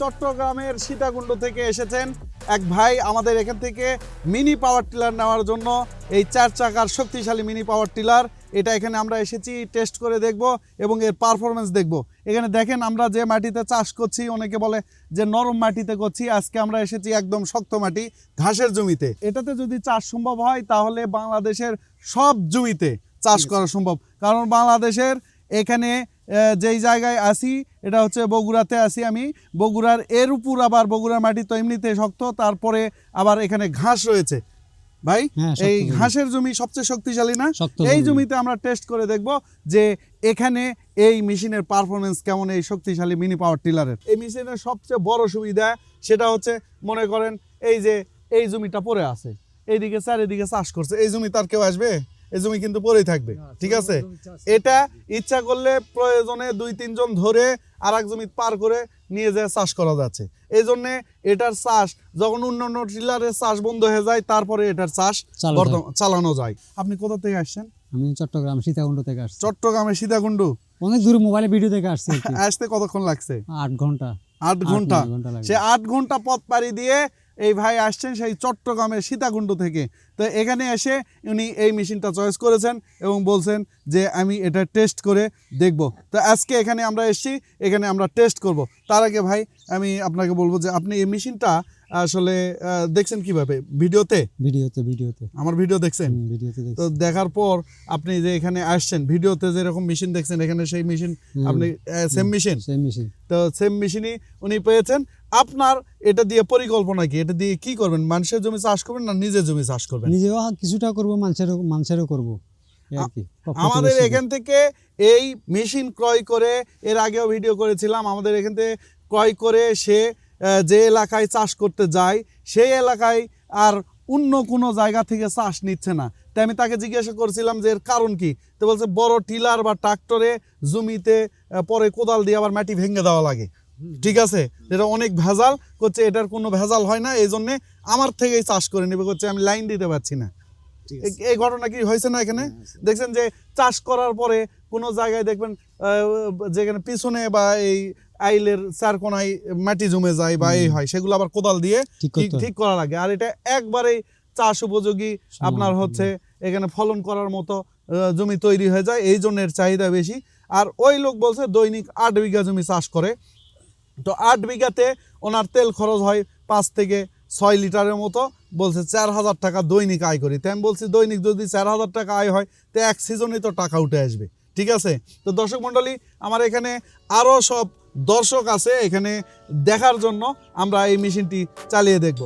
চট্টগ্রামের সীতাকুণ্ড থেকে এসেছেন এক ভাই আমাদের এখান থেকে মিনি পাওয়ার টিলার নেওয়ার জন্য। এই চার চাকার শক্তিশালী মিনি পাওয়ার টিলার এটা এখানে আমরা এসেছি টেস্ট করে দেখব এবং এর পারফরমেন্স দেখব। এখানে দেখেন আমরা যে মাটিতে চাষ করছি অনেকে বলে যে নরম মাটিতে করছি আজকে আমরা এসেছি একদম শক্ত মাটি ঘাসের জমিতে। এটাতে যদি চাষ সম্ভব হয় তাহলে বাংলাদেশের সব জমিতে চাষ করা সম্ভব। কারণ বাংলাদেশের এখানে যেই জায়গায় আসি এটা হচ্ছে বগুড়াতে আসি আমি। বগুড়ার এর উপর আবার বগুড়ার মাটি তো এমনিতে শক্ত তারপরে আবার এখানে ঘাস রয়েছে। ভাই হ্যাঁ, এই ঘাসের জমি সবচেয়ে শক্তিশালী না? এই জমিতে আমরা টেস্ট করে দেখব যে এখানে এই মেশিনের পারফরমেন্স কেমন এই শক্তিশালী মিনি পাওয়ার টিলারের। এই মেশিনের সবচেয়ে বড় সুবিধা সেটা হচ্ছে মনে করেন এই যে এই জমিটা পড়ে আছে। এইদিকে চারিদিকে চাষ করছে। এই জমি তার কেউ আসবে? এই জমি কিন্তু পড়েই থাকবে ঠিক আছে? এটা ইচ্ছা করলে প্রয়োজনে দুই তিনজন ধরে আর এক জমি পার করে নিয়ে যায় চাষ করা যাচ্ছে। এই জন্যে এটার চাষ যখন অন্যান্য টিলারের চাষ বন্ধ হয়ে যায় তারপরে এটার চাষ বর্তমান চালানো যায়। আপনি কোথা থেকে আসছেন? আমি চট্টগ্রাম সীতাকুণ্ড থেকে আসছি। চট্টগ্রামের সীতাকুণ্ড। অনেক দূরে মোবাইলে ভিডিও থেকে আসছি আসতে কতক্ষণ লাগছে? আট ঘণ্টা। আট ঘণ্টা। সে আট ঘণ্টা পথ পাড়ি দিয়ে এই ভাই আসছেন সেই চট্টগ্রামের সীতাকুণ্ড থেকে। তো এখানে এসে উনি এই মেশিনটা চয়েস করেছেন এবং বলছেন যে আমি এটা টেস্ট করে দেখব। তো আজকে এখানে আমরা এসছি এখানে আমরা টেস্ট করব। তার আগে ভাই আমি আপনাকে বলব যে আপনি এই মেশিনটা আসলে দেখছেন কীভাবে? ভিডিওতে? ভিডিওতে ভিডিওতে। আমার ভিডিও দেখছেন? ভিডিওতে তো দেখার পর আপনি যে এখানে আসছেন ভিডিওতে যেরকম মেশিন দেখছেন এখানে সেই মেশিন আপনি সেম মেশিন সেম মেশিন তো সেম মেশিনই উনি পেয়েছেন। আপনার এটা দিয়ে পরিকল্পনা কি? এটা দিয়ে কি করবেন? মানুষের জমি চাষ করবেন না নিজের জমি চাষ করবেন? নিজেও কিছুটা করব মানুষেরও মানুষেরও করব। আমাদের এখান থেকে এই মেশিন ক্রয় করে এর আগেও ভিডিও করেছিলাম আমাদের এখান থেকে ক্রয় করে সে যে এলাকায় চাষ করতে যায় সেই এলাকায় আর অন্য কোনো জায়গা থেকে চাষ নিচ্ছে না। তাই আমি তাকে জিজ্ঞাসা করছিলাম যে এর কারণ কি? তো বলছে বড় টিলার বা ট্রাক্টরে জমিতে পরে কোদাল দিয়ে আবার মাটি ভেঙে দেওয়া লাগে। ঠিক আছে? এটা অনেক ভেজাল। করছে এটার কোনো ভেজাল হয় না এই জন্যে আমার থেকেই চাষ করে নেবে। করছে আমি লাইন দিতে পারছি না। এই- এই ঘটনা কি হয়েছে না এখানে? দেখছেন যে চাষ করার পরে কোনো জায়গায় দেখবেন যেখানে পিছনে বা এই আইলের চার কোনায় মাটি জমে যায় বা এই হয় সেগুলো আবার কোদাল দিয়ে ঠিক করা লাগে। আর এটা একবারেই চাষ উপযোগী আপনার হচ্ছে এখানে ফলন করার মতো জমি তৈরি হয়ে যায় এই জন্য এর চাহিদা বেশি। আর ওই লোক বলছে দৈনিক আট বিঘা জমি চাষ করে। তো আট বিঘাতে ওনার তেল খরচ হয় পাঁচ থেকে ছয় লিটারের মতো। বলছে চার হাজার টাকা দৈনিক আয় করি। তাই আমি বলছি দৈনিক যদি চার হাজার টাকা আয় হয় তো এক সিজনে তো টাকা উঠে আসবে। ঠিক আছে? তো দর্শক মণ্ডলী আমার এখানে আরও সব দর্শক আছে এখানে দেখার জন্য আমরা এই মেশিনটি চালিয়ে দেখব।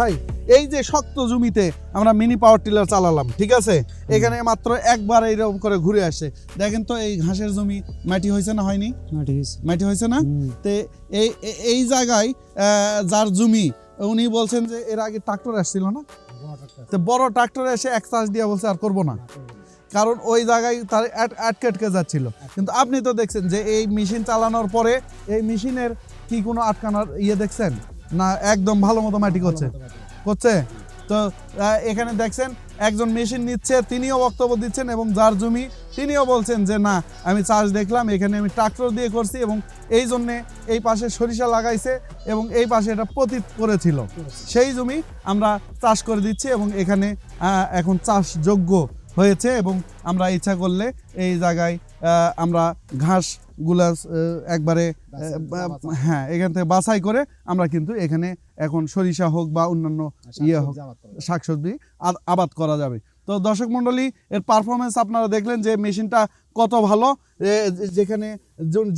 ভাই এই যে শক্ত জমিতে আমরা মিনি পাওয়ার টিলার চালালাম ঠিক আছে? এখানে মাত্র একবার এইরকম করে ঘুরে আসে। দেখেন তো এই ঘাসের জমি মাটি হয়েছে না হয়নি? হ্যাঁ, মাটি হয়েছে না? তে এই এই জায়গায় যার জমি উনি বলছেন যে এর আগে ট্রাক্টর আসছিল না? তো বড় ট্রাক্টর এসে এক চাষ দিয়ে বলছে আর করব না। কারণ ওই জায়গায় তার আটকে আটকে যাচ্ছিল। কিন্তু আপনি তো দেখছেন যে এই মেশিন চালানোর পরে এই মেশিনের কি কোনো আটকানোর ইয়ে দেখছেন? না একদম ভালো মতো মাটি করছে। করছে। তো এখানে দেখছেন একজন মেশিন নিচ্ছে তিনিও বক্তব্য দিচ্ছেন এবং যার জমি তিনিও বলছেন যে না আমি চাষ দেখলাম এখানে আমি ট্রাক্টর দিয়ে করছি এবং এই জন্যে এই পাশে সরিষা লাগাইছে এবং এই পাশে এটা পতিত করেছিল। সেই জমি আমরা চাষ করে দিচ্ছি এবং এখানে এখন চাষযোগ্য হয়েছে এবং আমরা ইচ্ছা করলে এই জায়গায় আমরা ঘাসগুলা একবারে হ্যাঁ এখান থেকে বাছাই করে আমরা কিন্তু এখানে এখন সরিষা হোক বা অন্যান্য ইয়ে হোক শাকসবজি আবাদ করা যাবে। তো দর্শক মণ্ডলী এর পারফরমেন্স আপনারা দেখলেন যে মেশিনটা কত ভালো। এ, যেখানে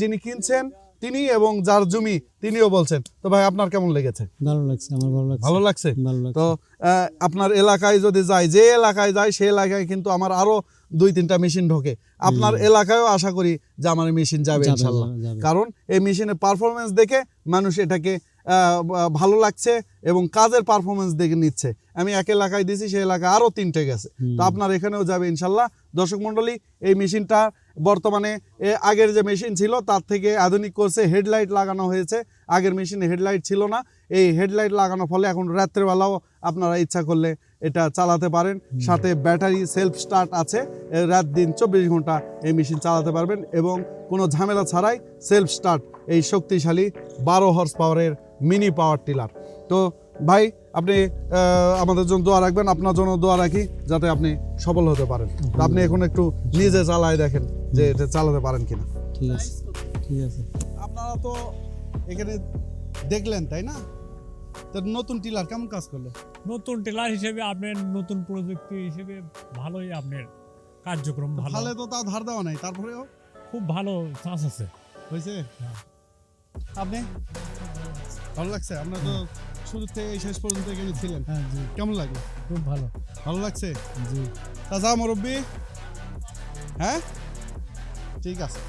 যিনি কিনছেন তিনি এবং যার জমি তিনিও বলছেন। তো ভাই আপনার কেমন লেগেছে? ভালো লাগছে আমার ভালো লাগছে। ভালো লাগছে? ভালো লাগছে। তো আপনার এলাকায় যদি যায় যে এলাকায় যায় সেই এলাকায় কিন্তু আমার আরও দুই তিনটা মেশিন ঢোকে। আপনার এলাকায়ও আশা করি যে আমার মেশিন যাবে ইনশাল্লাহ। কারণ এই মেশিনের পারফরমেন্স দেখে মানুষ এটাকে ভালো লাগছে এবং কাজের পারফরমেন্স দেখে নিচ্ছে। আমি এক এলাকায় দিছি সেই এলাকায় আরও তিনটে গেছে। তো আপনার এখানেও যাবে ইনশাল্লাহ। দর্শক মণ্ডলী এই মেশিনটা বর্তমানে এ আগের যে মেশিন ছিল তার থেকে আধুনিক করছে হেডলাইট লাগানো হয়েছে। আগের মেশিনে হেডলাইট ছিল না। এই হেডলাইট লাগানোর ফলে এখন রাত্রেবেলাও আপনারা ইচ্ছা করলে এটা চালাতে পারেন। সাথে ব্যাটারি সেলফ স্টার্ট আছে। রাত দিন চব্বিশ ঘণ্টা এই মেশিন চালাতে পারবেন এবং কোনো ঝামেলা ছাড়াই সেলফ স্টার্ট এই শক্তিশালী বারো হর্স পাওয়ারের মিনি পাওয়ার টিলার তো ভাই আপনি আমাদের জন্য দোয়া রাখবেন। আপনার জন্য দোয়া রাখি যাতে আপনি সফল হতে পারেন। আপনি এখন একটু নিজে চালায় দেখেন যে এটা চালাতে পারেন কিনা। ঠিক আছে। ঠিক আছে। আপনারা তো এখানে দেখলেন তাই না? তো নতুন টিলার কেমন কাজ করল? নতুন টিলার হিসেবে আপনার নতুন প্রযুক্তি হিসেবে ভালোই আপনার কার্যক্রম ভালো। ভালো তো তাও ধার দেওয়া নাই তারপরেও? খুব ভালো চান্স আছে। হয়েছে? আপনি? ভালো লাগছে? আপনার তো শুরু থেকে শেষ পর্যন্ত এখানে ছিলেন। হ্যাঁ জি। কেমন লাগে খুব ভালো। ভালো লাগছে? জি। তাজা মুরব্বী। হ্যাঁ? ঠিক আছে।